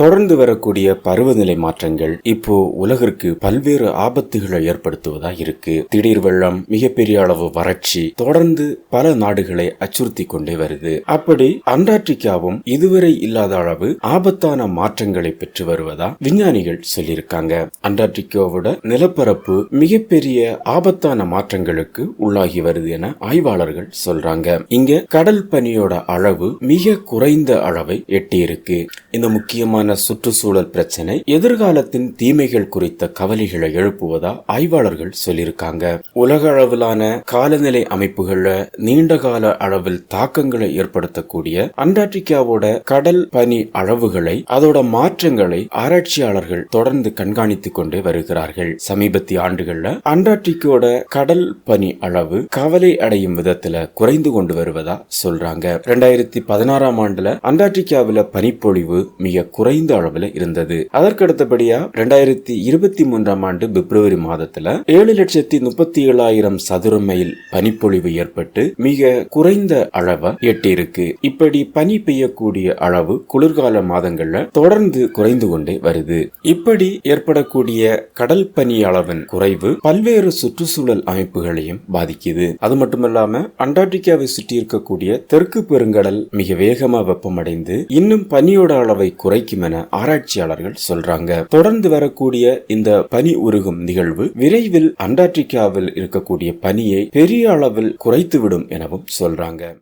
தொடர்ந்து வரக்கூடிய பருவநிலை மாற்றங்கள் இப்போ உலகிற்கு பல்வேறு ஆபத்துகளை ஏற்படுத்துவதா இருக்கு. திடீர் வெள்ளம் மிகப்பெரிய அளவு வறட்சி தொடர்ந்து பல நாடுகளை அச்சுறுத்தி கொண்டே வருது. அப்படி அண்டார்டிகாவும் இதுவரை இல்லாத அளவு ஆபத்தான மாற்றங்களை பெற்று வருவதா விஞ்ஞானிகள் சொல்லியிருக்காங்க. அண்டார்டிகாவோட நிலப்பரப்பு மிகப்பெரிய ஆபத்தான மாற்றங்களுக்கு உள்ளாகி வருது என ஆய்வாளர்கள் சொல்றாங்க. இங்க கடல் பனியோட அளவு மிக குறைந்த அளவை எட்டியிருக்கு. இந்த முக்கியமான சுற்றுச்சூழல் பிரச்சனை எதிர்காலத்தின் தீமைகள் குறித்த கவலைகளை எழுப்புவதா ஆய்வாளர்கள் சொல்லியிருக்காங்க. உலக அளவிலான காலநிலை அமைப்புகள்ல நீண்ட கால அளவில் தாக்கங்களை ஏற்படுத்தக்கூடிய அண்டார்டிகாவோட கடல் பனி அளவுகளை அதோட மாற்றங்களை ஆராய்ச்சியாளர்கள் தொடர்ந்து கண்காணித்துக் கொண்டே வருகிறார்கள். சமீபத்திய ஆண்டுகள்ல அண்டார்டிகோட கடல் பனி அளவு கவலை அடையும் விதத்துல குறைந்து கொண்டு வருவதா சொல்றாங்க. ரெண்டாயிரத்தி பதினாறாம் ஆண்டுல அண்டார்டிகாவில பனிப்பொழிவு மிக குறைந்த அளவுல இருந்தது. அதற்கடுத்தபடியா ரெண்டாயிரத்தி இருபத்தி மூன்றாம் ஆண்டு பிப்ரவரி மாதத்துல ஏழு லட்சத்தி முப்பத்தி ஏழாயிரம் சதுர மைல் பனிப்பொழிவு ஏற்பட்டு மிக குறைந்த அளவை எட்டியிருக்கு. இப்படி பனி பெய்யக்கூடிய அளவு குளிர்கால மாதங்கள்ல தொடர்ந்து குறைந்து கொண்டே வருது. இப்படி ஏற்படக்கூடிய கடல் பனி அளவின் குறைவு பல்வேறு சுற்றுச்சூழல் அமைப்புகளையும் பாதிக்குது. அது மட்டுமல்லாம அண்டார்டிகாவை சுற்றி இருக்கக்கூடிய தெற்கு பெருங்கடல் மிக வேகமா வெப்பமடைந்து இன்னும் பனியோட அளவை குறைக்கும் என ஆராய்ச்சியாளர்கள் சொல்றாங்க. தொடர்ந்து வரக்கூடிய இந்த பனி உருகும் நிகழ்வு விரைவில் அண்டார்டிகாவில் இருக்கக்கூடிய பனியை பெரிய அளவில் குறைத்துவிடும் எனவும் சொல்றாங்க.